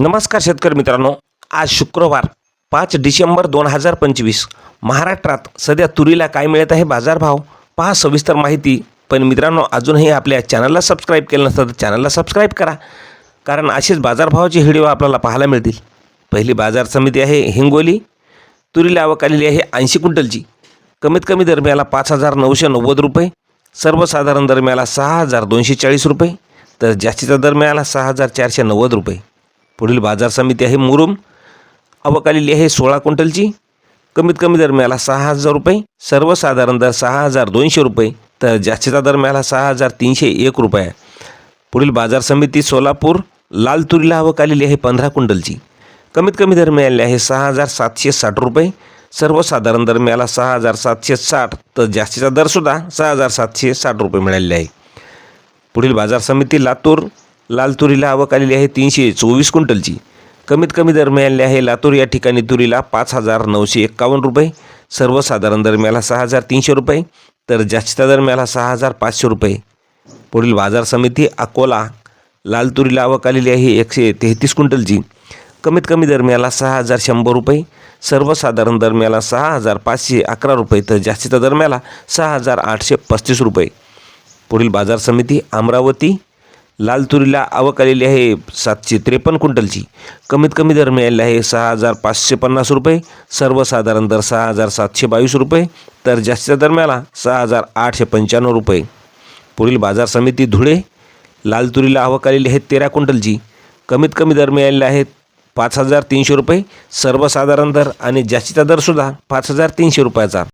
नमस्कार शेतकरी मित्रांनो. आज शुक्रवार पाच डिसेंबर दोन हजार पंचवीस. महाराष्ट्रात सध्या तुरीला काय मिळत आहे बाजारभाव? पहा सविस्तर माहिती. पण मित्रांनो अजूनही आपल्या चॅनलला सबस्क्राईब केलं नसतं तर चॅनलला सबस्क्राईब करा. कारण असेच बाजारभावाचे व्हिडिओ आपल्याला पाहायला मिळतील. पहिली बाजार समिती आहे हिंगोली. तुरीला आवक आलेली आहे ऐंशी क्विंटलची. कमीत कमी दरम्याला पाच हजार नऊशे नव्वद रुपये. सर्वसाधारण दरम्याला सहा हजार दोनशे चाळीस रुपये. तर जास्तीचा दर मिळाला सहा हजार चारशे नव्वद रुपये. पुढील बाजार समिती आहे मुरुम. आवक आलेली आहे सोळा क्विंटलची. कमीत कमी दर मिळाला सहा हजार रुपये. सर्वसाधारण दर सहा हजार दोनशे रुपये. तर जास्तीचा दर मिळाला सहा हजार तीनशे एक रुपये. आहे. पुढील बाजार समिती सोलापूर. लाल तुरीला आवक आलेली आहे पंधरा क्विंटलची. कमीत कमी दर मिळाले आहे सहा हजार सातशे साठ रुपये. सर्वसाधारण दर मिळाला सहा हजार सातशे साठ. तर जास्तीचा दरसुद्धा सहा हजार सातशे साठ रुपये मिळालेले आहे. पुढील बाजार समिती लातूर. लाल तुरीला आवक आलेली आहे तीनशे चोवीस क्विंटलची. कमीत कमी दर मिळाले आहे लातूर या ठिकाणी तुरीला पाच हजार नऊशे एक्कावन्न रुपये सर्वसाधारण दर मिळाला सहा हजार तीनशे रुपये तर जास्तीचा दर मिळाला सहा हजार पाचशे रुपये. पुढील बाजार समिती अकोला लाल तुरीला आवक आलेली आहे एकशे तेहतीस क्विंटलची. कमीत कमी दर मिळाला सहा हजार शंभर रुपये सर्वसाधारण दर मिळाला सहा हजार पाचशे अकरा रुपये तर जास्तीचा दर मिळाला सहा हजार आठशे पस्तीस रुपये. पुढील बाजार समिती अमरावती लाल तुरीला आवक आलेली आहे सातशे त्रेपन्न क्विंटलची. कमीत कमी दर मिळालेला आहे सहा हजार पाचशे पन्नास रुपये. सर्वसाधारण दर सहा हजार सातशे बावीस रुपये. तर जास्तीचा दर मिळाला सहा हजार आठशे पंच्याण्णव रुपये. पुढील बाजार समिती धुळे. लाल तुरीला आवक आलेली आहे तेरा क्विंटलची. कमीत कमी दर मिळालेले आहेत पाच हजार तीनशे रुपये. सर्वसाधारण दर आणि जास्तीचा दरसुद्धा पाच हजार तीनशे रुपयाचा.